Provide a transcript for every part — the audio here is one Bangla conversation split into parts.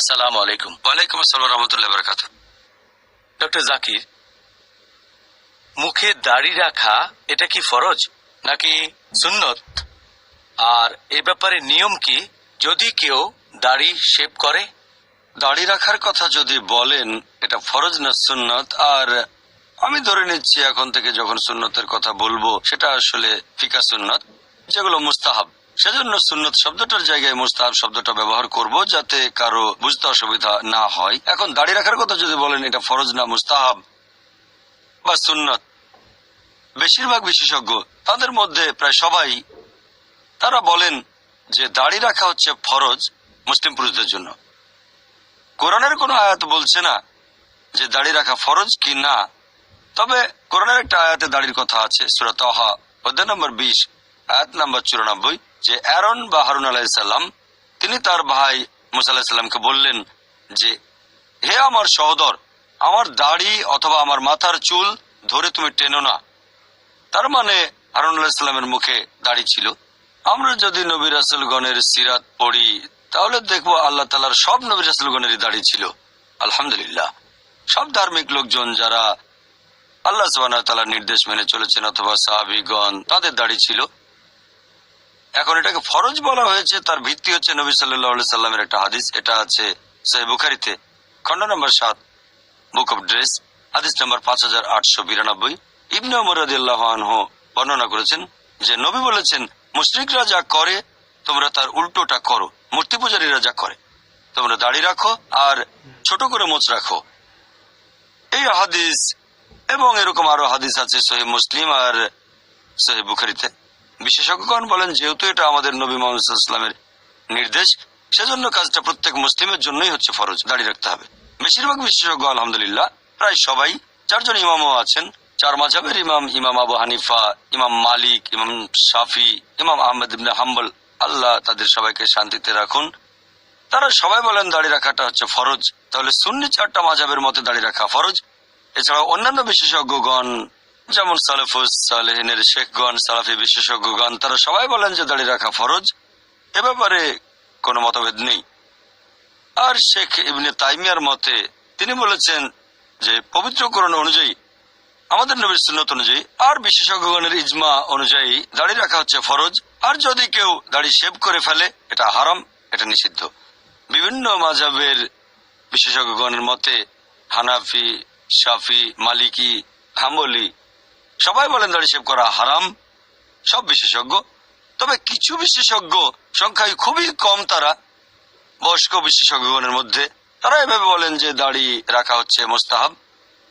আসসালামু আলাইকুম। ওয়ালাইকুম আসসালাম রহমতুল্লাহ বরকাত ডক্টর জাকির মুখে দাড়ি রাখা এটা কি ফরজ নাকি সুন্নত? আর এ ব্যাপারে নিয়ম কি? যদি কেউ দাড়ি শেভ করে? দাড়ি রাখার কথা যদি বলেন এটা ফরজ না সুন্নত? আর আমি ধরে নিচ্ছি এখন থেকে যখন সুন্নতের কথা বলব সেটা আসলে ফিকা সুন্নত যেগুলো মুস্তাহাব। সেজন্য সুন্নত শব্দটার জায়গায় মুস্তাহাব শব্দটা ব্যবহার করব যাতে কারও বুঝতে অসুবিধা না হয়। এখন দাড়ি রাখার কথা যদি বলেন, এটা ফরজ না, মুস্তাহাব বা সুন্নত। বেশিরভাগ বিশেষজ্ঞ তাদের মধ্যে প্রায় সবাই তারা বলেন যে দাড়ি রাখা হচ্ছে ফরজ মুসলিম পুরুষদের জন্য। কোরআনের কোনো আয়াত বলছে না যে দাড়ি রাখা ফরজ কি না? তবে কোরআনের একটা আয়াতে দাড়ির কথা আছে সুরাত নম্বর বিশ, আয়াত নম্বর চুরানব্বই। যে অ্যারন বা হারুন আলাহিসাল্লাম তিনি তার ভাই মুসা বললেন যে, হে আমার সহদর, আমার দাড়ি অথবা আমার মাথার চুল ধরে তুমি টেনো না। তার মানে হারুন আলাহিসাল্লামের মুখে দাড়ি ছিল। আমরা যদি নবী রাসুলগণের সিরাত পড়ি, তাহলে দেখব আল্লাহ তালার সব নবী রাসুলগণেরই দাড়ি ছিল। আলহামদুলিল্লাহ। সব ধার্মিক লোকজন যারা আল্লাহ সুবাহ নির্দেশ মেনে চলেছেন অথবা সাহাবিগণ, তাদের দাড়ি ছিল। এখন এটাকে ফরজ বলা হয়েছে, তার ভিত্তি হচ্ছে নবী সাল্লাহ সাল্লামের একটা হাদিস, এটা আছে সহি বুখারিতে। খন্ড নম্বর সাত, বুক অফ ড্রেস, হাদিস নম্বর পাঁচ হাজার আটশো বিরানব্বই। ইবনে মরাদিল্লাহ বর্ণনা করেছেন যে, নবী বলেছেন, মুশরিকরা যা করে, তোমরা তার উল্টোটা করো। মূর্তি পূজারীরা যা করে, তোমরা দাড়ি রাখো আর ছোট করে মোচ রাখো। এই হাদিস এবং এরকম আরও হাদিস আছে সহি মুসলিম আর সহি বুখারিতে। বিশেষজ্ঞগণ বলেন, যেহেতু এটা আমাদের নবী মোহাম্মদ ইসলামের নির্দেশ, সেজন্য কাজটা প্রত্যেক মুসলিমের জন্যই হচ্ছে ফরজ, দাঁড়িয়ে রাখতে হবে। বেশিরভাগ বিশেষজ্ঞ আলহামদুলিল্লাহ, প্রায় সবাই, চারজন ইমামও আছেন। চার মাঝাবের ইমাম ইমাম আবু হানিফা, ইমাম মালিক, ইমাম শাফি, ইমাম আহমেদ হাম্বল, আল্লাহ তাদের সবাইকে শান্তিতে রাখুন। তারা সবাই বলেন দাড়ি রাখাটা হচ্ছে ফরজ। তাহলে সুন্নি চারটা মাঝাবের মতে দাড়ি রাখা ফরজ। এছাড়া অন্যান্য বিশেষজ্ঞগণ যেমন সালেফুস সালেহিনের শেখগণ, সালাফি বিশেষজ্ঞগণ, তারা সবাই বলেন যে দাড়ি রাখা ফরজ। এ ব্যাপারে কোনো মতভেদ নেই। আর শেখ ইবনে তাইমিয়ার মতে তিনি বলেছেন যে পবিত্রকরণ অনুযায়ী, আমাদের নবীর সুন্নত অনুযায়ী আর বিশেষজ্ঞগণের ইজমা অনুযায়ী দাড়ি রাখা হচ্ছে ফরজ। আর যদি কেউ দাড়ি শেভ করে ফেলে, এটা হারাম, এটা নিষিদ্ধ। বিভিন্ন মাঝাবের বিশেষজ্ঞগণের মতে হানাফি, শাফি, মালিকি, হাম্বলি সবাই বলেন দাড়ি শেভ করা হারাম, সব বিশেষজ্ঞ। তবে কিছু বিশেষজ্ঞ সংখ্যায় খুবই কম তারা, বয়স্ক বিশেষজ্ঞগণের মধ্যে। তারা এভাবে বলেন যে দাড়ি রাখা হচ্ছে মোস্তাহাব,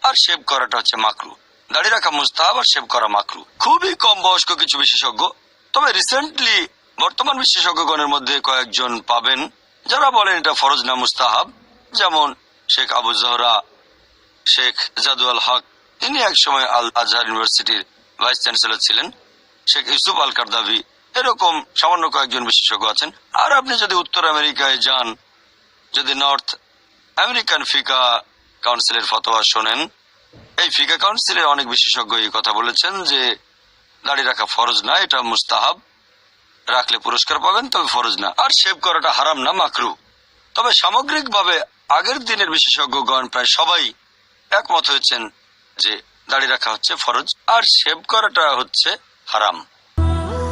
আর শেভ করাটা হচ্ছে মাকরু। দাড়ি রাখা মুস্তাহাব আর শেভ করা মাকরু। খুবই কম বয়স্ক কিছু বিশেষজ্ঞ। তবে রিসেন্টলি বর্তমান বিশেষজ্ঞগণের মধ্যে কয়েকজন পাবেন, যারা বলেন এটা ফরজ না মুস্তাহাব। যেমন শেখ আবু জহরা, শেখ জাদুয়াল হক তিনি একসময় আল আজহার ইউনিভার্সিটির ভাইস চ্যান্সেলর ছিলেন। শেখ ইউসুফ আল কারদাভি এরকম সামান্য কয়েকজন বিশেষজ্ঞ আছেন। আর আপনি যদি উত্তর আমেরিকায় যান, যদি নর্থ আমেরিকান ফিকা কাউন্সিলের ফতোয়া শোনেন, এই ফিকা কাউন্সিলের অনেক বিশেষজ্ঞ এই কথা বলেছেন যে, দাড়ি রাখা ফরজ না, এটা মুস্তাহাব। রাখলে পুরস্কার পাবেন, তবে ফরজ না। আর শেভ করাটা হারাম না, মাকরু। তবে সামগ্রিকভাবে আগের দিনের বিশেষজ্ঞগণ প্রায় সবাই একমত হয়েছেন যে দাড়ি রাখা হচ্ছে ফরজ আর শেভ করাটা হচ্ছে হারাম।